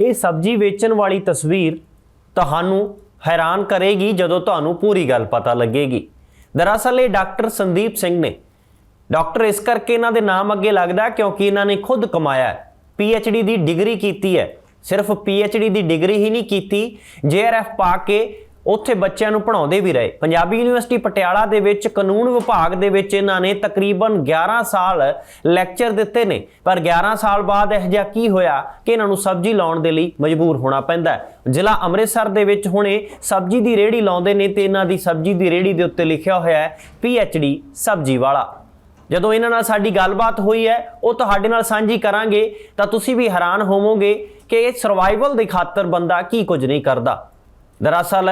ਇਹ ਸਬਜ਼ੀ ਵੇਚਣ ਵਾਲੀ ਤਸਵੀਰ ਤੁਹਾਨੂੰ ਹੈਰਾਨ ਕਰੇਗੀ ਜਦੋਂ ਤੁਹਾਨੂੰ ਪੂਰੀ ਗੱਲ ਪਤਾ ਲੱਗੇਗੀ। ਦਰਅਸਲ ਇਹ ਡਾਕਟਰ ਸੰਦੀਪ ਸਿੰਘ ਨੇ। ਡਾਕਟਰ, ਇਸ ਕਰਕੇ ਇਹਨਾਂ ਦੇ ਨਾਮ ਅੱਗੇ ਲੱਗਦਾ ਕਿਉਂਕਿ ਇਹਨਾਂ ਨੇ ਖੁਦ ਕਮਾਇਆ ਪੀ ਹੈ ਡੀ ਦੀ ਡਿਗਰੀ ਕੀਤੀ ਹੈ। ਸਿਰਫ ਪੀ ਐੱਚ ਡੀ ਦੀ ਡਿਗਰੀ ਹੀ ਨਹੀਂ ਕੀਤੀ। ਜੇਆਰਐਫ ਪਾ ਕੇ ਉੱਥੇ ਬੱਚਿਆਂ ਨੂੰ ਪੜ੍ਹਾਉਂਦੇ ਵੀ ਰਹੇ। ਪੰਜਾਬੀ ਯੂਨੀਵਰਸਿਟੀ ਪਟਿਆਲਾ ਦੇ ਵਿੱਚ ਕਾਨੂੰਨ ਵਿਭਾਗ ਦੇ ਵਿੱਚ ਇਹਨਾਂ ਨੇ ਤਕਰੀਬਨ 11 ਸਾਲ ਲੈਕਚਰ ਦਿੱਤੇ ਨੇ। ਪਰ 11 ਸਾਲ ਬਾਅਦ ਇਹ ਜਿਹਾ ਕੀ ਹੋਇਆ ਕਿ ਇਹਨਾਂ ਨੂੰ ਸਬਜ਼ੀ ਲਾਉਣ ਦੇ ਲਈ ਮਜਬੂਰ ਹੋਣਾ ਪੈਂਦਾ ਜ਼ਿਲ੍ਹਾ ਅੰਮ੍ਰਿਤਸਰ ਦੇ ਵਿੱਚ ਹੁਣੇ ਸਬਜ਼ੀ ਦੀ ਰੇਹੜੀ ਲਾਉਂਦੇ ਨੇ ਤੇ ਇਹਨਾਂ ਦੀ ਸਬਜ਼ੀ ਦੀ ਰੇਹੜੀ ਦੇ ਉੱਤੇ ਲਿਖਿਆ ਹੋਇਆ ਹੈ ਡੀ ਸਬਜ਼ੀ ਵਾਲਾ। ਜਦੋਂ ਇਹਨਾਂ ਨਾਲ ਸਾਡੀ ਗੱਲਬਾਤ ਹੋਈ ਹੈ, ਉਹ ਤੁਹਾਡੇ ਨਾਲ ਸਾਂਝੀ ਕਰਾਂਗੇ, ਤਾਂ ਤੁਸੀਂ ਵੀ ਹੈਰਾਨ ਹੋਵੋਗੇ ਕਿ ਇਹ ਸਰਵਾਈਵਲ ਦੇ ਖਾਤਰ ਬੰਦਾ ਕੀ ਕੁਝ ਨਹੀਂ ਕਰਦਾ। ਦਰਅਸਲ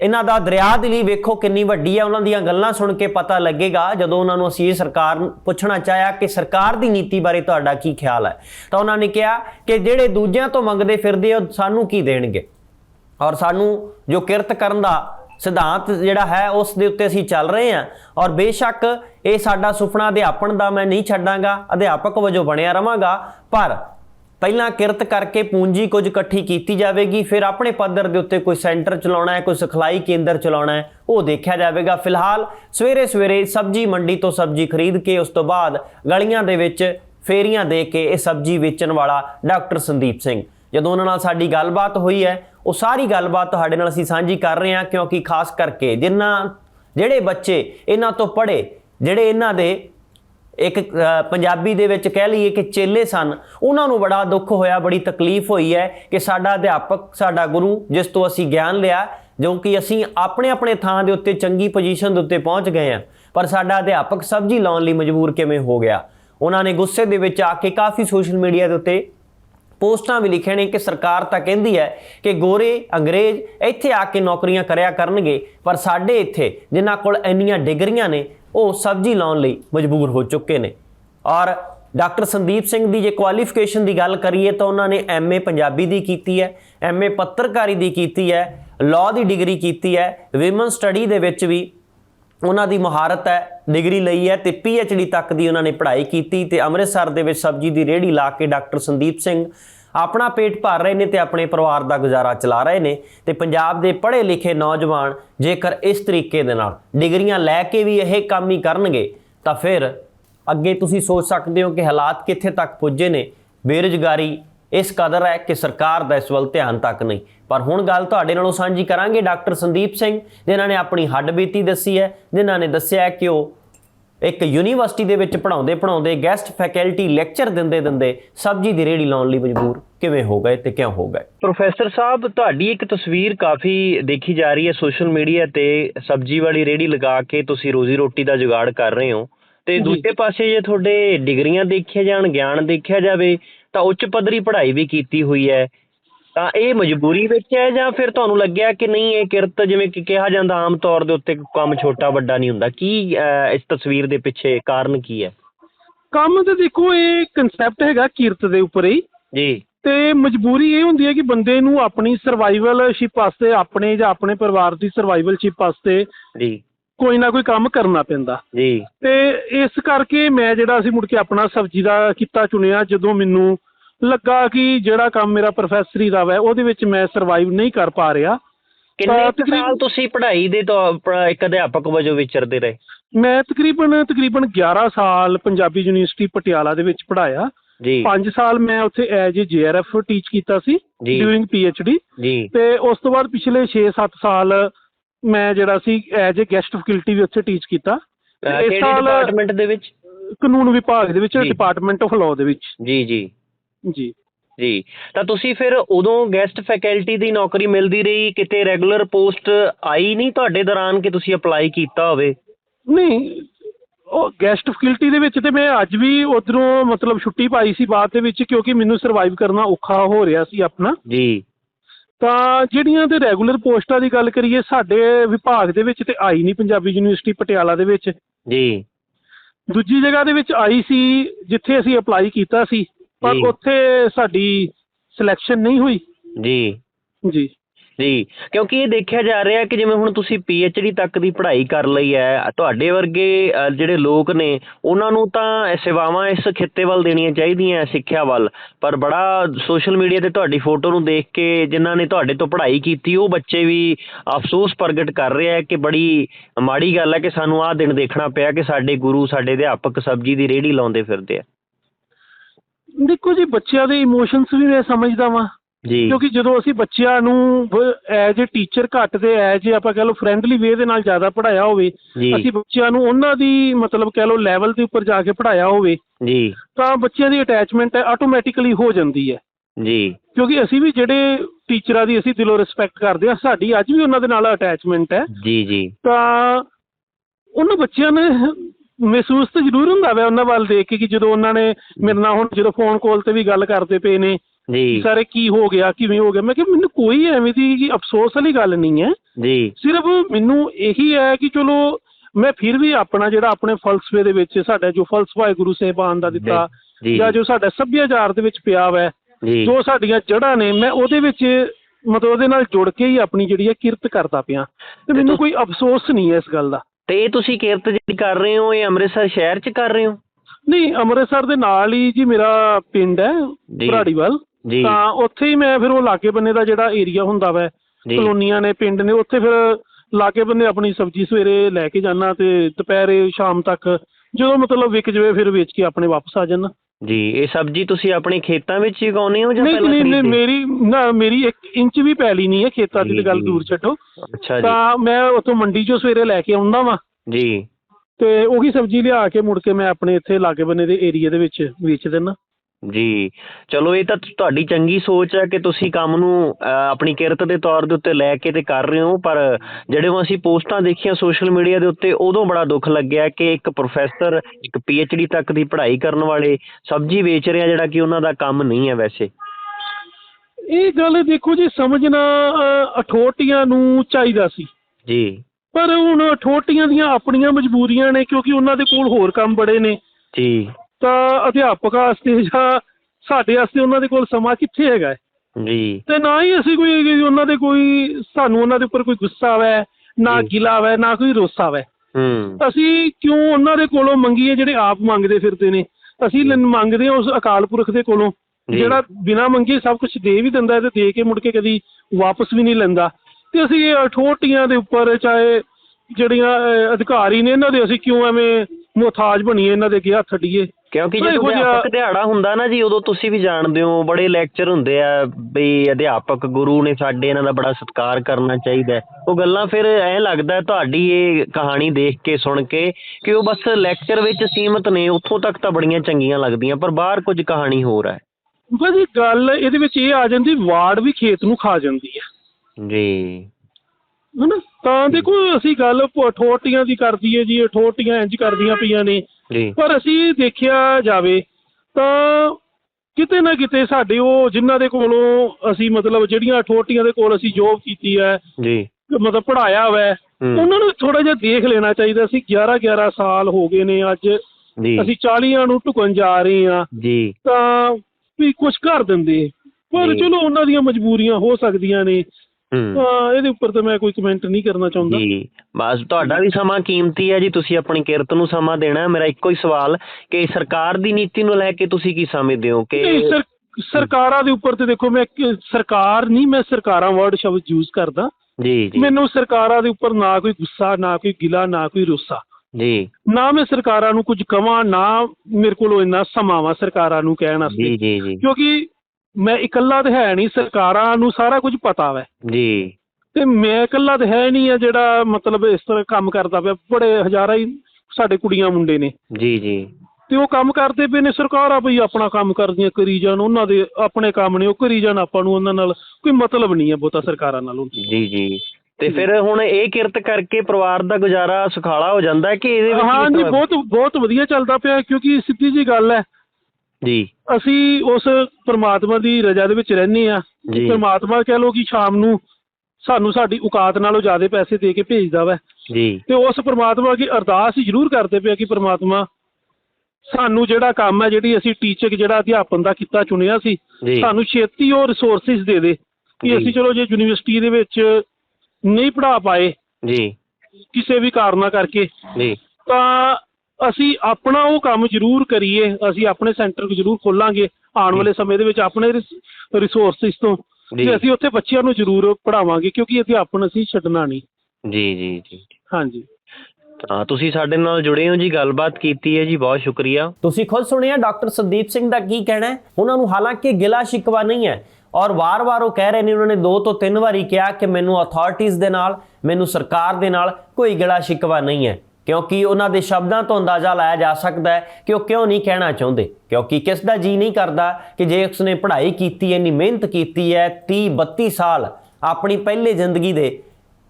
ਇਹਨਾਂ ਦਾ ਦਰਿਆ ਦਿਲੀ ਵੇਖੋ ਕਿੰਨੀ ਵੱਡੀ ਹੈ ਉਹਨਾਂ ਦੀਆਂ ਗੱਲਾਂ ਸੁਣ ਕੇ ਪਤਾ ਲੱਗੇਗਾ ਜਦੋਂ ਉਹਨਾਂ ਨੂੰ ਅਸੀਂ ਸਰਕਾਰ ਪੁੱਛਣਾ ਚਾਹਿਆ ਕਿ ਸਰਕਾਰ ਦੀ ਨੀਤੀ ਬਾਰੇ ਤੁਹਾਡਾ ਕੀ ਖਿਆਲ ਹੈ। ਤਾਂ ਉਹਨਾਂ ਨੇ ਕਿਹਾ ਕਿ ਜਿਹੜੇ ਦੂਜਿਆਂ ਤੋਂ ਮੰਗਦੇ ਫਿਰਦੇ ਉਹ ਸਾਨੂੰ ਕੀ ਦੇਣਗੇ? ਔਰ ਸਾਨੂੰ ਜੋ ਕਿਰਤ ਕਰਨ ਦਾ ਸਿਧਾਂਤ ਜਿਹੜਾ ਹੈ, ਉਸ ਦੇ ਉੱਤੇ ਅਸੀਂ ਚੱਲ ਰਹੇ ਹਾਂ। ਔਰ ਬੇਸ਼ੱਕ ਇਹ ਸਾਡਾ ਸੁਪਨਾ ਅਧਿਆਪਨ ਦਾ ਮੈਂ ਨਹੀਂ ਛੱਡਾਂਗਾ, ਅਧਿਆਪਕ ਵਜੋਂ ਬਣਿਆ ਰਵਾਂਗਾ, ਪਰ ਪਹਿਲਾਂ ਕਿਰਤ ਕਰਕੇ ਪੂੰਜੀ ਕੁਝ ਇਕੱਠੀ ਕੀਤੀ ਜਾਵੇਗੀ, ਫਿਰ ਆਪਣੇ ਪੱਧਰ ਦੇ ਉੱਤੇ ਕੋਈ ਸੈਂਟਰ ਚਲਾਉਣਾ ਹੈ, ਕੋਈ ਸਿਖਲਾਈ ਕੇਂਦਰ ਚਲਾਉਣਾ ਹੈ, ਉਹ ਦੇਖਿਆ ਜਾਵੇਗਾ। ਫਿਲਹਾਲ ਸਵੇਰੇ ਸਵੇਰੇ ਸਬਜ਼ੀ ਮੰਡੀ ਤੋਂ ਸਬਜ਼ੀ ਖਰੀਦ ਕੇ ਉਸ ਤੋਂ ਬਾਅਦ ਗਲੀਆਂ ਦੇ ਵਿੱਚ ਫੇਰੀਆਂ ਦੇ ਕੇ ਇਹ ਸਬਜ਼ੀ ਵੇਚਣ ਵਾਲਾ ਡਾਕਟਰ ਸੰਦੀਪ ਸਿੰਘ। ਜਦੋਂ ਉਹਨਾਂ ਨਾਲ ਸਾਡੀ ਗੱਲਬਾਤ ਹੋਈ ਹੈ, ਉਹ ਸਾਰੀ ਗੱਲਬਾਤ ਤੁਹਾਡੇ ਨਾਲ ਅਸੀਂ ਸਾਂਝੀ ਕਰ ਰਹੇ ਹਾਂ, ਕਿਉਂਕਿ ਖਾਸ ਕਰਕੇ ਜਿਨ੍ਹਾਂ ਜਿਹੜੇ ਬੱਚੇ ਇਹਨਾਂ ਤੋਂ ਪੜ੍ਹੇ, ਜਿਹੜੇ ਇਹਨਾਂ ਦੇ ਇੱਕ ਪੰਜਾਬੀ ਦੇ ਵਿੱਚ ਕਹਿ ਲਈਏ ਕਿ ਚੇਲੇ ਸਨ। ਉਹਨਾਂ ਨੂੰ ਬੜਾ ਦੁੱਖ ਹੋਇਆ, ਬੜੀ ਤਕਲੀਫ ਹੋਈ ਹੈ ਕਿ ਸਾਡਾ ਅਧਿਆਪਕ, ਸਾਡਾ ਗੁਰੂ, ਜਿਸ ਤੋਂ ਅਸੀਂ ਗਿਆਨ ਲਿਆ, ਜੋ ਕਿ ਅਸੀਂ ਆਪਣੇ ਆਪਣੇ ਥਾਂ ਦੇ ਉੱਤੇ ਚੰਗੀ ਪੋਜੀਸ਼ਨ ਦੇ ਉੱਤੇ ਪਹੁੰਚ ਗਏ ਹਾਂ, ਪਰ ਸਾਡਾ ਅਧਿਆਪਕ ਸਬਜ਼ੀ ਲਾਉਣ ਲਈ ਮਜਬੂਰ ਕਿਵੇਂ ਹੋ ਗਿਆ? ਉਹਨਾਂ ਨੇ ਗੁੱਸੇ ਦੇ ਵਿੱਚ ਆ ਕੇ ਕਾਫੀ ਸੋਸ਼ਲ ਮੀਡੀਆ ਦੇ ਉੱਤੇ ਪੋਸਟਾਂ ਵੀ ਲਿਖੀਆਂ ਨੇ ਕਿ ਸਰਕਾਰ ਤਾਂ ਕਹਿੰਦੀ ਹੈ ਕਿ ਗੋਰੇ ਅੰਗਰੇਜ਼ ਇੱਥੇ ਆ ਕੇ ਨੌਕਰੀਆਂ ਕਰਿਆ ਕਰਨਗੇ, ਪਰ ਸਾਡੇ ਇੱਥੇ, ਜਿਨ੍ਹਾਂ ਕੋਲ ਇੰਨੀਆਂ ਡਿਗਰੀਆਂ ਨੇ ਉਹ ਸਬਜ਼ੀ ਲਾਉਣ ਲਈ ਮਜਬੂਰ ਹੋ ਚੁੱਕੇ ਨੇ। ਔਰ ਡਾਕਟਰ ਸੰਦੀਪ ਸਿੰਘ ਦੀ ਜੇ ਕੁਆਲੀਫਿਕੇਸ਼ਨ ਦੀ ਗੱਲ ਕਰੀਏ ਤਾਂ ਉਹਨਾਂ ਨੇ ਐਮਏ ਪੰਜਾਬੀ ਦੀ ਕੀਤੀ ਹੈ ਐਮਏ ਪੱਤਰਕਾਰੀ ਦੀ ਕੀਤੀ ਹੈ ਲਾਅ ਦੀ ਡਿਗਰੀ ਕੀਤੀ ਹੈ ਵਿਮਨ ਸਟੱਡੀ ਦੇ ਵਿੱਚ ਵੀ ਉਹਨਾਂ ਦੀ ਮਹਾਰਤ ਹੈ ਡਿਗਰੀ ਲਈ ਹੈ ਤੇ ਡੀ ਤੱਕ ਦੀ ਉਹਨਾਂ ਨੇ ਪੜ੍ਹਾਈ ਕੀਤੀ ਤੇ ਅੰਮ੍ਰਿਤਸਰ ਦੇ ਵਿੱਚ ਸਬਜ਼ੀ ਦੀ ਰੇਹੜੀ ਲਾ ਕੇ ਡਾਕਟਰ ਸੰਦੀਪ ਸਿੰਘ ਆਪਣਾ ਪੇਟ ਭਰ ਰਹੇ ਨੇ ਤੇ ਆਪਣੇ ਪਰਿਵਾਰ ਦਾ ਗੁਜ਼ਾਰਾ ਚਲਾ ਰਹੇ ਨੇ ਤੇ ਪੰਜਾਬ ਦੇ ਪੜ੍ਹੇ ਲਿਖੇ ਨੌਜਵਾਨ ਜੇਕਰ ਇਸ ਤਰੀਕੇ ਦੇ ਨਾਲ ਡਿਗਰੀਆਂ ਲੈ ਕੇ ਵੀ ਇਹ ਕੰਮ ਹੀ ਕਰਨਗੇ, ਤਾਂ ਫਿਰ ਅੱਗੇ ਤੁਸੀਂ ਸੋਚ ਸਕਦੇ ਹੋ ਕਿ ਹਾਲਾਤ ਕਿੱਥੇ ਤੱਕ ਪੁੱਜੇ ਨੇ। ਬੇਰੁਜ਼ਗਾਰੀ ਇਸ ਕਦਰ ਹੈ ਕਿ ਸਰਕਾਰ ਦਾ ਇਸ ਵੱਲ ਧਿਆਨ ਤੱਕ ਨਹੀਂ। ਪਰ ਹੁਣ ਗੱਲ ਤੁਹਾਡੇ ਨਾਲੋਂ ਸਾਂਝੀ ਕਰਾਂਗੇ ਡਾਕਟਰ ਸੰਦੀਪ ਸਿੰਘ, ਜਿਨ੍ਹਾਂ ਨੇ ਆਪਣੀ ਹੱਡਬੀਤੀ ਦੱਸੀ ਹੈ, ਜਿਨ੍ਹਾਂ ਨੇ ਦੱਸਿਆ ਕਿ ਉਹ ਇੱਕ ਯੂਨੀਵਰਸਿਟੀ ਦੇ ਵਿੱਚ ਪੜ੍ਹਾਉਂਦੇ ਪੜ੍ਹਾਉਂਦੇ ਗੈਸਟ ਫੈਕਲਟੀ ਲੈਕਚਰ ਦਿੰਦੇ ਦਿੰਦੇ ਸਬਜ਼ੀ ਦੀ ਰੇਹੜੀ ਲਾਉਣ ਲਈ ਮਜਬੂਰ ਕਿਵੇਂ ਹੋ ਗਏ ਤੇ ਕਿਉਂ ਹੋ ਗਏ? ਪ੍ਰੋਫੈਸਰ ਸਾਹਿਬ ਤੁਹਾਡੀ ਇੱਕ ਤਸਵੀਰ ਕਾਫੀ ਦੇਖੀ ਜਾ ਰਹੀ ਹੈ ਸੋਸ਼ਲ ਮੀਡੀਆ ਤੇ ਸਬਜ਼ੀ ਵਾਲੀ ਰੇਹੜੀ ਲਗਾ ਕੇ ਤੁਸੀਂ ਰੋਜ਼ੀ ਰੋਟੀ ਦਾ ਜੁਗਾੜ ਕਰ ਰਹੇ ਹੋ ਤੇ ਦੂਜੇ ਪਾਸੇ ਜੇ ਤੁਹਾਡੇ ਡਿਗਰੀਆਂ ਦੇਖਿਆ ਜਾਣ ਗਿਆਨ ਦੇਖਿਆ ਜਾਵੇ ਤਾਂ ਉੱਚ ਪੱਧਰੀ ਪੜ੍ਹਾਈ ਵੀ ਕੀਤੀ ਹੋਈ ਹੈ। ਤਾਂ ਇਹ ਮਜਬੂਰੀ ਵਿੱਚ ਹੈ ਜਾਂ ਫਿਰ ਤੁਹਾਨੂੰ ਲੱਗਿਆ ਕਿ ਨਹੀਂ ਇਹ ਕਿਰਤ ਜਿਵੇਂ ਕਿ ਕਿਹਾ ਜਾਂਦਾ ਆਮ ਤੌਰ ਦੇ ਉੱਤੇ ਕੰਮ ਛੋਟਾ ਵੱਡਾ ਨਹੀਂ ਹੁੰਦਾ। ਕੀ ਇਸ ਤਸਵੀਰ ਦੇ ਪਿੱਛੇ ਕਾਰਨ ਕੀ ਹੈ? ਕੰਮ ਤੇ ਦੇਖੋ ਇਹ ਕਨਸੈਪਟ ਹੈਗਾ ਕੀਰਤ ਦੇ ਉੱਪਰ ਹੀ। ਜੀ। ਤੇ ਮਜਬੂਰੀ ਇਹ ਹੁੰਦੀ ਹੈ ਕਿ ਬੰਦੇ ਨੂੰ ਆਪਣੀ ਸਰਵਾਈਵਲਸ਼ਿਪ ਵਾਸਤੇ ਆਪਣੇ ਜਾਂ ਆਪਣੇ ਪਰਿਵਾਰ ਦੀ ਸਰਵਾਈਵਲਸ਼ਿਪ ਵਾਸਤੇ ਜੀ। ਕੋਈ ਨਾ ਕੋਈ ਕੰਮ ਕਰਨਾ ਪੈਂਦਾ। ਜੀ। ਤੇ ਇਸ ਕਰਕੇ ਮੈਂ ਜਿਹੜਾ ਸੀ ਮੁੜ ਕੇ ਆਪਣਾ ਸਬਜ਼ੀ ਦਾ ਕਿੱਤਾ ਚੁਣਿਆ ਜਦੋਂ ਮੈਨੂੰ ਲੱਗਾ ਕਿ ਜਿਹੜਾ ਕੰਮ ਮੇਰਾ ਪ੍ਰੋਫੈਸਰੀ ਦਾ ਵਾ ਉਹਦੇ ਵਿੱਚ ਮੈਂ ਸਰਵਾਈਵ ਨਹੀਂ ਕਰ ਪਾ ਰਿਹਾ। ਕਿੰਨੇ ਸਾਲ ਤੁਸੀਂ ਪੜ੍ਹਾਈ ਦੇ ਤੋਂ ਪ- ਇੱਕ ਅਧਿਆਪਕ ਵਜੋਂ ਵਿਚਰਦੇ ਰਹੇ? ਮੈਂ ਤਕਰੀਬਨ ਤਕਰੀਬਨ 11 ਸਾਲ ਪੰਜਾਬੀ ਯੂਨੀਵਰਸਿਟੀ ਪਟਿਆਲਾ ਦੇ ਵਿੱਚ ਪੜਾਇਆ ਜੀ। 5 ਸਾਲ ਮੈਂ ਉੱਥੇ ਐਜ ਏ ਜੇਆਰਐਫ ਟੀਚ ਕੀਤਾ ਸੀ। ਡਿਊਰਿੰਗ ਪੀਐਚਡੀ ਤੇ ਉਸ ਤੋਂ ਬਾਅਦ ਪਿਛਲੇ 6-7 ਸਾਲ ਮੈਂ ਜਿਹੜਾ ਸੀ ਐਜ ਏ ਗੈਸਟ ਫੈਕਲਟੀ ਵੀ ਉੱਥੇ ਟੀਚ ਕੀਤਾ। ਇਸ ਸਾਲ ਡਿਪਾਰਟਮੈਂਟ ਦੇ ਵਿੱਚ? ਕਾਨੂੰਨ ਵਿਭਾਗ ਦੇ ਵਿੱਚ। ਡਿਪਾਰਟਮੈਂਟ ਆਫ ਲਾਅ ਦੇ ਵਿੱਚ। ਜੀ ਜੀ। ਜੀ। ਜੀ। ਤਾਂ ਤੁਸੀਂ ਫਿਰ ਉਦੋਂ ਗੈਸਟ ਫੈਕਲਟੀ ਦੀ ਨੌਕਰੀ ਮਿਲਦੀ ਰਹੀ ਕਿਤੇ ਰੈਗੂਲਰ ਪੋਸਟ ਆਈ ਨਹੀਂ ਤੁਹਾਡੇ ਦੌਰਾਨ ਕਿ ਤੁਸੀਂ ਅਪਲਾਈ ਕੀਤਾ ਹੋਵੇ? ਨਹੀਂ ਉਹ ਗੈਸਟ ਫੈਕਲਟੀ ਦੇ ਵਿੱਚ ਤੇ ਮੈਂ ਅੱਜ ਵੀ ਉਧਰੋਂ ਮਤਲਬ ਛੁੱਟੀ ਪਾਈ ਸੀ ਬਾਅਦ ਦੇ ਵਿੱਚ ਕਿਉਂਕਿ ਮੈਨੂੰ ਸਰਵਾਈਵ ਕਰਨਾ ਔਖਾ ਹੋ ਰਿਹਾ ਸੀ ਆਪਣਾ। ਜੀ। ਤਾਂ ਜਿਹੜੀਆਂ ਤੇ ਰੈਗੂਲਰ ਪੋਸਟਾਂ ਦੀ ਗੱਲ ਕਰੀਏ ਸਾਡੇ ਵਿਭਾਗ ਦੇ ਵਿੱਚ ਤੇ ਆਈ ਨਹੀਂ ਪੰਜਾਬੀ ਯੂਨੀਵਰਸਿਟੀ ਪਟਿਆਲਾ ਦੇ ਵਿੱਚ। ਜੀ। ਦੂਜੀ ਜਗ੍ਹਾ ਦੇ ਵਿੱਚ ਆਈ ਸੀ ਜਿੱਥੇ ਅਸੀਂ ਅਪਲਾਈ ਕੀਤਾ ਸੀ। ਪਰ ਜੀ। ਉੱਥੇ ਸਾਡੀ ਸਿਲੈਕਸ਼ਨ ਨਹੀਂ ਹੋਈ। ਜੀ। ਜੀ। ਜੀ। ਕਿਉਂਕਿ ਇਹ ਦੇਖਿਆ ਜਾ ਰਿਹਾ ਕਿ ਜਿਵੇਂ ਹੁਣ ਤੁਸੀਂ ਡੀ ਤੱਕ ਦੀ ਪੜ੍ਹਾਈ ਕਰ ਲਈ ਹੈ ਤੁਹਾਡੇ ਵਰਗੇ ਅ, ਜਿਹੜੇ ਲੋਕ ਨੇ ਉਹਨਾਂ ਨੂੰ ਤਾਂ ਇਹ ਸੇਵਾਵਾਂ ਇਸ ਖਿੱਤੇ ਵੱਲ ਦੇਣੀਆਂ ਚਾਹੀਦੀਆਂ ਸਿੱਖਿਆ ਵੱਲ। ਪਰ ਬੜਾ ਸੋਸ਼ਲ ਮੀਡੀਆ ਤੇ ਤੁਹਾਡੀ ਫੋਟੋ ਨੂੰ ਦੇਖ ਕੇ ਜਿਨ੍ਹਾਂ ਨੇ ਤੁਹਾਡੇ ਤੋਂ ਪੜ੍ਹਾਈ ਕੀਤੀ ਉਹ ਬੱਚੇ ਵੀ ਅਫਸੋਸ ਪ੍ਰਗਟ ਕਰ ਰਹੇ ਆ ਕਿ ਬੜੀ ਮਾੜੀ ਗੱਲ ਹੈ ਕਿ ਸਾਨੂੰ ਆਹ ਦਿਨ ਦੇਖਣਾ ਪਿਆ ਕਿ ਸਾਡੇ ਗੁਰੂ ਸਾਡੇ ਅਧਿਆਪਕ ਸਬਜ਼ੀ ਦੀ ਰੇਹੜੀ ਲਾਉਂਦੇ ਫਿਰਦੇ ਆ। ਦੇਖੋ ਜੀ ਬੱਚਿਆਂ ਦੇ ਇਮੋਸ਼ਨਸ ਵੀ ਮੈਂ ਸਮਝਦਾ ਵਾਂ। ਜੀ। ਕਿਉਂਕਿ ਜਦੋਂ ਅਸੀਂ ਬੱਚਿਆਂ ਨੂੰ ਐਜ਼ ਅ ਟੀਚਰ ਘੱਟ ਤੇ ਐਜ਼ ਆਪਾਂ ਕਹ ਲਓ ਫਰੈਂਡਲੀ ਵੇ ਦੇ ਨਾਲ ਜ਼ਿਆਦਾ ਪੜਾਇਆ ਹੋਵੇ ਅਸੀਂ ਬੱਚਿਆਂ ਨੂੰ ਉਹਨਾਂ ਦੀ ਮਤਲਬ ਕਹ ਲਓ ਲੈਵਲ ਦੇ ਉੱਪਰ ਜਾ ਕੇ ਪੜਾਇਆ ਹੋਵੇ ਜੀ। ਤਾਂ ਬੱਚਿਆਂ ਦੀ ਅਟੈਚਮੈਂਟ ਹੈ ਆਟੋਮੈਟਿਕਲੀ ਹੋ ਜਾਂਦੀ ਹੈ। ਜੀ। ਕਿਉਂਕਿ ਅਸੀਂ ਵੀ ਜਿਹੜੇ ਟੀਚਰਾਂ ਦੀ ਅਸੀਂ ਦਿਲੋਂ ਰਿਸਪੈਕਟ ਕਰਦੇ ਹਾਂ ਸਾਡੀ ਅੱਜ ਵੀ ਉਹਨਾਂ ਦੇ ਨਾਲ ਅਟੈਚਮੈਂਟ ਹੈ। ਜੀ ਜੀ। ਤਾਂ ਉਹਨਾਂ ਬੱਚਿਆਂ ਨੇ ਮਹਿਸੂਸ ਤਾਂ ਜ਼ਰੂਰ ਹੁੰਦਾ ਵਾ ਉਹਨਾਂ ਵੱਲ ਦੇਖ ਕੇ ਕਿ ਜਦੋਂ ਉਹਨਾਂ ਨੇ ਮੇਰੇ ਨਾਲ ਹੁਣ ਜਦੋਂ ਫੋਨ ਕਾਲ ਤੇ ਵੀ ਗੱਲ ਕਰਦੇ ਪਏ ਨੇ ਜੀ। ਸਾਰੇ ਕੀ ਹੋ ਗਿਆ ਕਿਵੇਂ ਹੋ ਗਿਆ ਮੈਂ ਕਿਹਾ ਮੈਨੂੰ ਕੋਈ ਐਵੇਂ ਦੀ ਅਫਸੋਸ ਵਾਲੀ ਗੱਲ ਨਹੀਂ ਹੈ। ਜੀ। ਸਿਰਫ ਮੈਨੂੰ ਇਹੀ ਹੈ ਕਿ ਚਲੋ ਮੈਂ ਫਿਰ ਵੀ ਆਪਣਾ ਜਿਹੜਾ ਆਪਣੇ ਫਲਸਫੇ ਦੇ ਵਿੱਚ ਸਾਡਾ ਜੋ ਫਲਸਫਾ ਹੈ ਗੁਰੂ ਸਾਹਿਬਾਨ ਦਾ ਦਿੱਤਾ ਜੀ ਜਾਂ। ਸਾਡਾ ਸੱਭਿਆਚਾਰ ਦੇ ਵਿੱਚ ਪਿਆ ਵਾ ਜੀ। ਸਾਡੀਆਂ ਜੜ੍ਹਾਂ ਨੇ ਮੈਂ ਉਹਦੇ ਵਿੱਚ ਮਤਲਬ ਉਹਦੇ ਨਾਲ ਜੁੜ ਕੇ ਹੀ ਆਪਣੀ ਜਿਹੜੀ ਹੈ ਕਿਰਤ ਕਰਦਾ ਪਿਆ। ਤੇ ਮੈਨੂੰ ਕੋਈ ਅਫਸੋਸ ਨਹੀਂ ਹੈ ਇਸ ਗੱਲ ਦਾ। ਤੇ ਇਹ ਤੁਸੀਂ ਕਿਰਤ ਜਿਹੜੀ ਕਰ ਰਹੇ ਹੋ ਇਹ ਅੰਮ੍ਰਿਤਸਰ ਸ਼ਹਿਰ 'ਚ ਕਰ ਰਹੇ ਹੋ? ਨਹੀਂ ਅੰਮ੍ਰਿਤਸਰ ਦੇ ਨਾਲ ਹੀ ਜੀ ਮੇਰਾ ਪਿੰਡ ਹੈ। ਭਰਾੜੀਵਾਲ। ਤਾਂ ਉੱਥੇ ਹੀ ਮੈਂ ਫਿਰ ਉਹ ਲਾਗੇ ਬੰਨੇ ਦਾ ਜਿਹੜਾ ਏਰੀਆ ਹੁੰਦਾ ਵਾ ਕਲੋਨੀਆਂ ਨੇ ਪਿੰਡ ਨੇ ਉੱਥੇ ਫਿਰ ਲਾਗੇ ਬੰਨੇ ਆਪਣੀ ਸਬਜ਼ੀ ਸਵੇਰੇ ਲੈ ਕੇ ਜਾਣਾ ਤੇ ਦੁਪਹਿਰੇ ਸ਼ਾਮ ਤੱਕ ਜਦੋਂ ਮਤਲਬ ਵਿਕ ਜਵੇ ਫਿਰ ਵੇਚ ਕੇ ਆਪਣੇ ਵਾਪਸ ਆ ਜਾਣਾ ਜੀ ਇਹ ਸਬਜ਼ੀ ਤੁਸੀਂ ਆਪਣੇ ਖੇਤਾਂ ਵਿੱਚ ਹੀ ਉਗਾਉਂਦੇ ਹੋ ਜਾਂ ਨਹੀਂ ਪਹਿਲਾਂ ਨਹੀਂ? ਮੇਰੀ ਨਾ ਮੇਰੀ 1 ਇੰਚ ਵੀ ਪੈਲੀ ਨਹੀਂ ਹੈ ਖੇਤਾਂ ਦੀ ਗੱਲ। ਦੂਰ ਛੱਡੋ। ਅੱਛਾ ਜੀ। ਤਾਂ ਮੈਂ ਉੱਥੋਂ ਮੰਡੀ ਚੋਂ ਸਵੇਰੇ ਲੈ ਕੇ ਆਉਂਦਾ ਵਾਂ। ਜੀ। ਤੇ ਉਹੀ ਸਬਜ਼ੀ ਲਿਆ ਕੇ ਮੁੜ ਕੇ ਮੈਂ ਆਪਣੇ ਇੱਥੇ ਲਾਗੇ ਬੰਨੇ ਦੇ ਏਰੀਆ ਦੇ ਵਿੱਚ ਵੇਚ ਦਿੰਦਾ। ਜੀ। ਚਲੋ ਇਹ ਤਾਂ ਤੁਹਾਡੀ ਚੰਗੀ ਸੋਚ ਹੈ ਕਿ ਤੁਸੀਂ ਕੰਮ ਨੂੰ ਆਪਣੀ ਕਿਰਤ ਦੇ ਤੌਰ ਦੇ ਉੱਤੇ ਲੈ ਕੇ ਤੇ ਕਰ ਰਹੇ ਹੋ ਪਰ ਜਿਹੜੇ ਉਹ ਅਸੀਂ ਪੋਸਟਾਂ ਦੇਖੀਆਂ ਸੋਸ਼ਲ ਮੀਡੀਆ ਦੇ ਉੱਤੇ ਉਦੋਂ ਬੜਾ ਦੁੱਖ ਲੱਗਿਆ ਕਿ ਇੱਕ ਪ੍ਰੋਫੈਸਰ ਇੱਕ ਡੀ ਤੱਕ ਦੀ ਪੜ੍ਹਾਈ ਕਰਨ ਵਾਲੇ ਸਬਜ਼ੀ ਵੇਚ ਰਿਹਾ ਜਿਹੜਾ ਕਿ ਉਹਨਾਂ ਦਾ ਕੰਮ ਨਹੀਂ ਹੈ ਵੈਸੇ। ਇਹ ਗੱਲ ਦੇਖੋ ਜੀ ਸਮਝਣਾ ਅਠੋਟੀਆਂ ਨੂੰ ਚਾਹੀਦਾ ਸੀ। ਜੀ। ਪਰ ਹੁਣ ਅਠੋਟੀਆਂ ਦੀਆਂ ਆਪਣੀਆਂ ਮਜਬੂਰੀਆਂ ਨੇ ਕਿਉਂਕਿ ਉਹਨਾਂ ਦੇ ਕੋਲ ਹੋਰ ਕੰਮ ਬੜੇ ਨੇ। ਜੀ। ਤਾਂ ਅਧਿਆਪਕ ਵਾਸਤੇ ਜਾਂ ਸਾਡੇ ਵਾਸਤੇ ਉਹਨਾਂ ਦੇ ਕੋਲ ਸਮਾਂ ਕਿੱਥੇ ਹੈਗਾ ਹੈ? ਜੀ। ਤੇ ਨਾ ਹੀ ਅਸੀਂ ਕੋਈ ਉਹਨਾਂ ਦੇ ਕੋਈ ਸਾਨੂੰ ਉਹਨਾਂ ਦੇ ਉੱਪਰ ਕੋਈ ਗੁੱਸਾ ਵੈ ਨਾ ਜੀ। ਗਿਲਾ ਵੈ ਨਾ ਕੋਈ ਰੋਸਾ ਵੈ ਹੂੰ। ਅਸੀਂ ਕਿਉਂ ਉਹਨਾਂ ਦੇ ਕੋਲੋਂ ਮੰਗੀਏ ਜਿਹੜੇ ਆਪ ਮੰਗਦੇ ਫਿਰਦੇ ਨੇ? ਅਸੀਂ ਲ- ਮੰਗਦੇ ਹਾਂ ਉਸ ਅਕਾਲ ਪੁਰਖ ਦੇ ਕੋਲੋਂ। ਜੀ। ਜਿਹੜਾ ਬਿਨਾਂ ਮੰਗੇ ਸਭ ਕੁਝ ਦੇ ਵੀ ਦਿੰਦਾ ਹੈ ਤੇ ਦੇ ਕੇ ਮੁੜ ਕੇ ਕਦੀ ਵਾਪਸ ਵੀ ਨਹੀਂ ਲੈਂਦਾ। ਤੇ ਅਸੀਂ ਇਹ ਅਠੋਟੀਆਂ ਦੇ ਉੱਪਰ ਚਾਹੇ ਜਿਹੜੀਆਂ ਅਹ, ਅਧਿਕਾਰੀ ਨੇ ਇਹਨਾਂ ਦੇ ਅਸੀਂ ਕਿਉਂ ਐਵੇਂ ਮੁਹਤਾਜ ਬਣੀਏ ਇਹਨਾਂ ਦੇ ਅੱਗੇ ਹੱਥ ਅਡੀਏ? ਕਿਉਂਕਿ ਜਦੋਂ ਅਧਿਆਪਕ ਦਿਹਾੜਾ ਹੁੰਦਾ ਨਾ ਜੀ ਉਦੋਂ ਤੁਸੀਂ ਵੀ ਜਾਣਦੇ ਹੋ ਬੜੇ ਲੈਕਚਰ ਹੁੰਦੇ ਆ ਵੀ ਅਧਿਆਪਕ ਗੁਰੂ ਨੇ ਸਾਡੇ ਇਹਨਾਂ ਦਾ ਬੜਾ ਸਤਿਕਾਰ ਕਰਨਾ ਚਾਹੀਦਾ। ਉਹ ਗੱਲਾਂ ਫਿਰ ਐਂ ਲੱਗਦਾ ਤੁਹਾਡੀ ਇਹ ਕਹਾਣੀ ਦੇਖ ਕੇ ਸੁਣ ਕੇ ਕਿ ਉਹ ਬਸ ਲੈਕਚਰ ਵਿੱਚ ਸੀਮਤ ਨੇ ਉੱਥੋਂ ਤੱਕ ਤਾਂ ਬੜੀਆਂ ਚੰਗੀਆਂ ਲੱਗਦੀਆਂ ਪਰ ਬਾਹਰ ਕੁਝ ਕਹਾਣੀ ਹੋਰ ਹੈ। ਭਾਜੀ ਗੱਲ ਇਹਦੇ ਵਿੱਚ ਇਹ ਆ ਜਾਂਦੀ ਵਾਰਡ ਵੀ ਖੇਤ ਨੂੰ ਖਾ ਜਾਂਦੀ ਹੈ। ਜੀ। ਹਨਾ ਤਾਂ ਦੇਖੋ ਅਸੀਂ ਗੱਲ ਅਠੋਟੀਆਂ ਦੀ ਕਰ ਦਈਏ ਜੀ ਅਠੋਟੀਆਂ ਇੰਜ ਕਰਦੀਆਂ ਪਈਆਂ ਨੇ। ਜੀ। ਪਰ ਅਸੀਂ ਦੇਖਿਆ ਜਾਵੇ ਤਾਂ ਕਿਤੇ ਨਾ ਕਿਤੇ ਸਾਡੇ ਉਹ ਜਿਨ੍ਹਾਂ ਦੇ ਕੋਲੋਂ ਅਸੀਂ ਮਤਲਬ ਜਿਹੜੀਆਂ ਅਠੋਟੀਆਂ ਦੇ ਕੋਲ ਅਸੀਂ ਜੋਬ ਕੀਤੀ ਹੈ ਜੀ। ਮਤਲਬ ਪੜਾਇਆ ਵੈ ਹੂੰ। ਉਹਨਾਂ ਨੂੰ ਥੋੜਾ ਜਿਹਾ ਦੇਖ ਲੈਣਾ ਚਾਹੀਦਾ। ਸੀ 11 11 ਸਾਲ ਹੋ ਗਏ ਨੇ ਅੱਜ। ਜੀ। ਅਸੀਂ 40ਾਂ ਨੂੰ ਢੁਕਣ ਜਾ ਰਹੇ ਹਾਂ। ਜੀ। ਤਾਂ ਵੀ ਕੁਝ ਕਰ ਦਿੰਦੇ। ਪਰ ਜੀ। ਚਲੋ ਉਹਨਾਂ ਦੀਆਂ ਮਜਬੂਰੀਆਂ ਹੋ ਸਕਦੀਆਂ ਨੇ। ਹੂੰ। ਇਹਦੇ ਉੱਪਰ ਤਾਂ ਮੈਂ ਕੋਈ ਕਮੈਂਟ ਨਹੀਂ ਕਰਨਾ ਚਾਹੁੰਦਾ। ਜੀ ਬਸ ਤੁਹਾਡਾ ਵੀ ਸਮਾਂ ਕੀਮਤੀ ਹੈ ਜੀ ਤੁਸੀਂ ਆਪਣੀ ਕਿਰਤ ਨੂੰ ਸਮਾਂ ਦੇਣਾ। ਮੇਰਾ ਇੱਕੋ ਹੀ ਸਵਾਲ ਕਿ ਸਰਕਾਰ ਦੀ ਨੀਤੀ ਨੂੰ ਲੈ ਕੇ ਤੁਸੀਂ ਕੀ ਸਮਝਦੇ ਹੋ ਕਿ ਸਰ ਸਰਕਾਰਾਂ ਦੇ ਉੱਪਰ ਤੇ ਦੇਖੋ ਮੈਂ ਸਰਕਾਰ ਨਹੀਂ ਮੈਂ ਸਰਕਾਰਾਂ ਵਰਡ ਸ਼ਬਦ ਯੂਜ਼ ਕਰਦਾ। ਜੀ ਜੀ। ਮੈਨੂੰ ਸਰਕਾਰਾਂ ਦੇ ਉੱਪਰ ਨਾ ਕੋਈ ਗੁੱਸਾ ਨਾ ਕੋਈ ਗਿਲਾ ਨਾ ਕੋਈ ਰੋਸਾ। ਜੀ। ਨਾ ਮੈਂ ਸਰਕਾਰਾਂ ਨੂੰ ਕੁਝ ਕਵਾਂ ਨਾ ਮੇਰੇ ਕੋਲ ਇੰਨਾ ਸਮਾਂ ਵਾ ਸਰਕਾਰਾਂ ਨੂੰ ਕਹਿਣ ਵਾਸਤੇ। ਜੀ ਜੀ। ਕਿਉਂਕਿ ਮੈਂ ਇਕੱਲਾ ਤਾਂ ਹੈ ਨਹੀਂ ਸਰਕਾਰਾਂ ਨੂੰ ਸਾਰਾ ਕੁਝ ਪਤਾ ਵੈ। ਜੀ। ਤੇ ਮੈਂ ਇਕੱਲਾ ਤਾਂ ਹੈ ਨਹੀਂ ਆ ਜਿਹੜਾ ਮਤਲਬ ਇਸ ਤਰ੍ਹਾਂ ਕੰਮ ਕਰਦਾ ਪਿਆ। ਬੜੇ ਹਜ਼ਾਰਾਂ ਹੀ ਸਾਡੇ ਕੁੜੀਆਂ ਮੁੰਡੇ ਨੇ। ਜੀ ਜੀ। ਤੇ ਉਹ ਕੰਮ ਕਰਦੇ ਪਏ ਨੇ ਸਰਕਾਰਾਂ ਭਈ ਆਪਣਾ ਕੰਮ ਕਰਦੀਆਂ ਕਰੀ ਜਾਣ। ਉਹਨਾਂ ਦੇ ਆਪਣੇ ਕੰਮ ਨੇ ਉਹ ਕਰੀ ਜਾਣ ਆਪਾਂ ਨੂੰ ਉਹਨਾਂ ਨਾਲ। ਕੋਈ ਮਤਲਬ ਨਹੀਂ ਹੈ ਬਹੁਤਾ ਸਰਕਾਰਾਂ ਨਾਲੋਂ। ਜੀ ਜੀ। ਤੇ ਫਿਰ ਹੁਣ ਇਹ ਕਿਰਤ ਕਰਕੇ ਪਰਿਵਾਰ ਦਾ ਗੁਜ਼ਾਰਾ ਸੁਖਾਲਾ ਹੋ ਜਾਂਦਾ ਕਿ ਇਹਦੇ ਵਿੱਚ ਹਾਂ ਵੀ ਜੀ ਤਾਂ- ਬਹੁਤ ਬਹੁਤ ਵਧੀਆ ਚੱਲਦਾ ਪਿਆ ਕਿਉਂਕਿ ਸਿੱਧੀ ਜੀ ਗੱਲ ਹੈ। ਜੀ। ਅਸੀਂ ਉਸ ਪ੍ਰਮਾਤਮਾ ਦੀ ਰਜ਼ਾ ਦੇ ਵਿੱਚ ਰਹਿੰਦੇ ਆ ਜੀ। ਪ੍ਰਮਾਤਮਾ ਕਹਿ ਲੋ ਕਿ ਸ਼ਾਮ ਨੂੰ ਸਾਨੂੰ ਸਾਡੀ ਔਕਾਤ ਨਾਲੋਂ ਜ਼ਿਆਦਾ ਪੈਸੇ ਦੇ ਕੇ ਭੇਜਦਾ ਵਾ। ਜੀ। ਤੇ ਉਸ ਪ੍ਰਮਾਤਮਾ ਅੱਗੇ ਅਰਦਾਸ ਹੀ ਜ਼ਰੂਰ ਕਰਦੇ ਪਏ ਕਿ ਪ੍ਰਮਾਤਮਾ ਸਾਨੂੰ ਜਿਹੜਾ ਕੰਮ ਹੈ ਜਿਹੜੀ ਅਸੀਂ ਟੀਚਰ ਜਿਹੜਾ ਅਧਿਆਪਨ ਦਾ ਕੀਤਾ ਚੁਣਿਆ ਸੀ ਜੀ। ਸਾਨੂੰ ਛੇਤੀ ਉਹ ਰਿਸੋਰਸਿਸ ਦੇ ਦੇ ਕਿ ਜੀ। ਅਸੀਂ ਚਲੋ ਜੇ ਯੂਨੀਵਰਸਿਟੀ ਦੇ ਵਿੱਚ ਨਹੀਂ ਪੜ੍ਹਾ ਪਾਏ ਜੀ। ਕਿਸੇ ਵੀ ਕਾਰਨਾਂ ਕਰਕੇ ਜੀ। ਤਾਂ ਅਸੀਂ ਆਪਣਾ ਉਹ ਕੰਮ ਜ਼ਰੂਰ ਕਰੀਏ ਅਸੀਂ ਆਪਣੇ ਸੈਂਟਰ ਜ਼ਰੂਰ ਖੋਲਾਂਗੇ ਆਉਣ ਵਾਲੇ ਸਮੇਂ ਦੇ ਵਿੱਚ ਆਪਣੇ ਰਿਸੋਰਸਿਸ ਤੋਂ ਜੀ। ਤੇ ਅਸੀਂ ਉੱਥੇ ਬੱਚਿਆਂ ਨੂੰ ਜ਼ਰੂਰ ਪੜ੍ਹਾਵਾਂਗੇ ਕਿਉਂਕਿ ਅਧਿਆਪਨ ਅਸੀਂ ਛੱਡਣਾ ਨਹੀਂ। ਜੀ ਜੀ ਜੀ। ਹਾਂਜੀ। ਤਾਂ ਤੁਸੀਂ ਸਾਡੇ ਨਾਲ ਜੁੜੇ ਹੋ ਜੀ ਗੱਲਬਾਤ ਕੀਤੀ ਹੈ ਜੀ ਬਹੁਤ ਸ਼ੁਕਰੀਆ। ਤੁਸੀਂ ਖੁਦ ਸੁਣਿਆ ਡਾਕਟਰ ਸੰਦੀਪ ਸਿੰਘ ਦਾ ਕੀ ਕਹਿਣਾ ਹੈ? ਉਹਨਾਂ ਨੂੰ ਹਾਲਾਂਕਿ ਗਿਲਾ ਸ਼ਿਕਵਾ ਨਹੀਂ ਹੈ ਔਰ ਵਾਰ-ਵਾਰ ਉਹ ਕਹਿ ਰਹੇ ਨੇ ਉਹਨਾਂ ਨੇ ਦੋ ਤੋਂ ਤਿੰਨ ਵਾਰੀ ਕਿਹਾ ਕਿ ਮੈਨੂੰ ਅਥਾਰਟੀਆਂ ਦੇ ਨਾਲ ਮੈਨੂੰ ਸਰਕਾਰ ਦੇ ਨਾਲ ਕੋਈ ਗਿਲਾ ਸ਼ਿਕਵਾ ਨਹੀਂ ਹੈ। ਕਿਉਂਕਿ ਉਹਨਾਂ ਦੇ ਸ਼ਬਦਾਂ ਤੋਂ ਅੰਦਾਜ਼ਾ ਲਾਇਆ ਜਾ ਸਕਦਾ ਹੈ ਕਿ ਉਹ ਕਿਉਂ ਨਹੀਂ ਕਹਿਣਾ ਚਾਹੁੰਦੇ, ਕਿਉਂਕਿ ਕਿਸ ਦਾ ਜੀ ਨਹੀਂ ਕਰਦਾ ਕਿ ਜੇ ਉਸਨੇ ਪੜ੍ਹਾਈ ਕੀਤੀ, ਇੰਨੀ ਮਿਹਨਤ ਕੀਤੀ ਹੈ 30 32 ਸਾਲ ਆਪਣੀ ਪਹਿਲੇ ਜ਼ਿੰਦਗੀ ਦੇ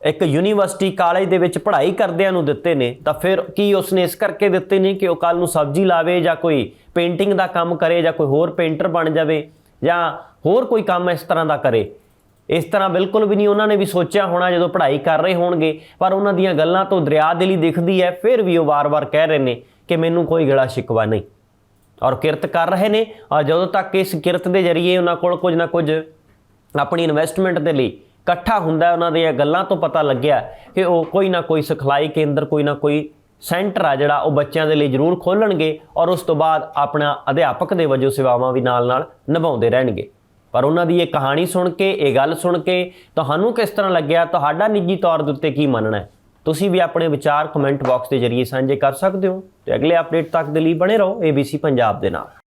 ਇੱਕ ਯੂਨੀਵਰਸਿਟੀ ਕਾਲਜ ਦੇ ਵਿੱਚ ਪੜ੍ਹਾਈ ਕਰਦਿਆਂ ਨੂੰ ਦਿੱਤੇ ਨੇ, ਤਾਂ ਫਿਰ ਕੀ ਉਸਨੇ ਇਸ ਕਰਕੇ ਦਿੱਤੇ ਨੇ ਕਿ ਉਹ ਕੱਲ ਨੂੰ ਸਬਜ਼ੀ ਲਾਵੇ ਜਾਂ ਕੋਈ ਪੇਂਟਿੰਗ ਦਾ ਕੰਮ ਕਰੇ ਜਾਂ ਕੋਈ ਹੋਰ ਪੇਂਟਰ ਬਣ ਜਾਵੇ ਜਾਂ ਹੋਰ ਕੋਈ ਕੰਮ ਇਸ ਤਰ੍ਹਾਂ ਦਾ ਕਰੇ? ਇਸ ਤਰ੍ਹਾਂ ਬਿਲਕੁਲ ਵੀ ਨਹੀਂ, ਉਹਨਾਂ ਨੇ ਵੀ ਸੋਚਿਆ ਹੋਣਾ ਜਦੋਂ ਪੜ੍ਹਾਈ ਕਰ ਰਹੇ ਹੋਣਗੇ, ਪਰ ਉਹਨਾਂ ਦੀਆਂ ਗੱਲਾਂ ਤੋਂ ਦਰਿਆ ਦਿਲੀ ਦਿਖਦੀ ਹੈ, ਫਿਰ ਵੀ ਉਹ ਵਾਰ-ਵਾਰ ਕਹਿ ਰਹੇ ਨੇ ਕਿ ਮੈਨੂੰ ਕੋਈ ਗਲਾ ਸ਼ਿਕਵਾ ਨਹੀਂ। ਔਰ ਕਿਰਤ ਕਰ ਰਹੇ ਨੇ, ਔਰ ਜਦੋਂ ਤੱਕ ਇਸ ਕਿਰਤ ਦੇ ਜ਼ਰੀਏ ਉਹਨਾਂ ਕੋਲ ਕੁਝ ਨਾ ਕੁਝ ਆਪਣੀ ਇਨਵੈਸਟਮੈਂਟ ਦੇ ਲਈ ਇਕੱਠਾ ਹੁੰਦਾ ਉਹਨਾਂ ਦੀਆਂ ਗੱਲਾਂ ਤੋਂ ਪਤਾ ਲੱਗਿਆ ਕਿ ਉਹ ਕੋਈ ਨਾ ਕੋਈ ਸਿਖਲਾਈ ਕੇਂਦਰ, ਕੋਈ ਨਾ ਕੋਈ ਸੈਂਟਰ ਆ ਜਿਹੜਾ ਉਹ ਬੱਚਿਆਂ ਦੇ ਲਈ ਜ਼ਰੂਰ ਖੋਲਣਗੇ ਔਰ ਉਸ ਤੋਂ ਬਾਅਦ ਆਪਣਾ ਅਧਿਆਪਕ ਦੇ ਵਜੋਂ ਸੇਵਾਵਾਂ ਵੀ ਨਾਲ-ਨਾਲ ਨਿਭਾਉਂਦੇ ਰਹਿਣਗੇ। ਪਰ ਉਹਨਾਂ ਦੀ ਇਹ ਕਹਾਣੀ ਸੁਣ ਕੇ, ਇਹ ਗੱਲ ਸੁਣ ਕੇ ਤੁਹਾਨੂੰ ਕਿਸ ਤਰ੍ਹਾਂ ਲੱਗਿਆ? ਤੁਹਾਡਾ ਨਿੱਜੀ ਤੌਰ ਦੇ ਉੱਤੇ ਕੀ ਮੰਨਣਾ ਹੈ? ਤੁਸੀਂ ਵੀ ਆਪਣੇ ਵਿਚਾਰ ਕਮੈਂਟ ਬਾਕਸ ਦੇ ਜ਼ਰੀਏ ਸਾਂਝੇ ਕਰ ਸਕਦੇ ਹੋ ਤੇ ਅਗਲੇ ਅਪਡੇਟ ਤੱਕ ਦੇ ਲਈ ਬਣੇ ਰਹੋ ABC ਪੰਜਾਬ ਦੇ ਨਾਲ।